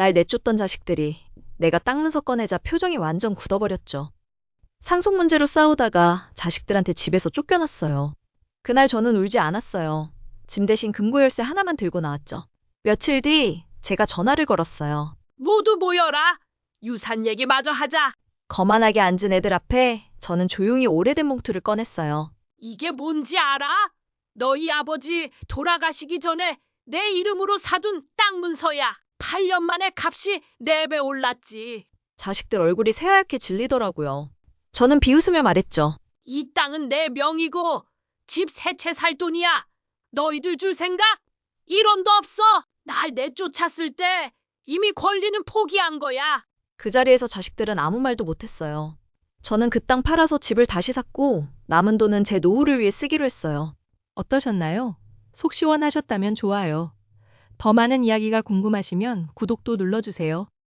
날 내쫓던 자식들이 내가 땅 문서 꺼내자 표정이 완전 굳어버렸죠. 상속 문제로 싸우다가 자식들한테 집에서 쫓겨났어요. 그날 저는 울지 않았어요. 짐 대신 금고 열쇠 하나만 들고 나왔죠. 며칠 뒤 제가 전화를 걸었어요. 모두 모여라. 유산 얘기 마저 하자. 거만하게 앉은 애들 앞에 저는 조용히 오래된 봉투를 꺼냈어요. 이게 뭔지 알아? 너희 아버지 돌아가시기 전에 내 이름으로 사둔 땅 문서야. 8년 만에 값이 4배 올랐지. 자식들 얼굴이 새하얗게 질리더라고요. 저는 비웃으며 말했죠. 이 땅은 내 명이고 집 세 채 살 돈이야. 너희들 줄 생각? 1원도 없어. 날 내쫓았을 때 이미 권리는 포기한 거야. 그 자리에서 자식들은 아무 말도 못했어요. 저는 그 땅 팔아서 집을 다시 샀고 남은 돈은 제 노후를 위해 쓰기로 했어요. 어떠셨나요? 속 시원하셨다면 좋아요. 더 많은 이야기가 궁금하시면 구독도 눌러주세요.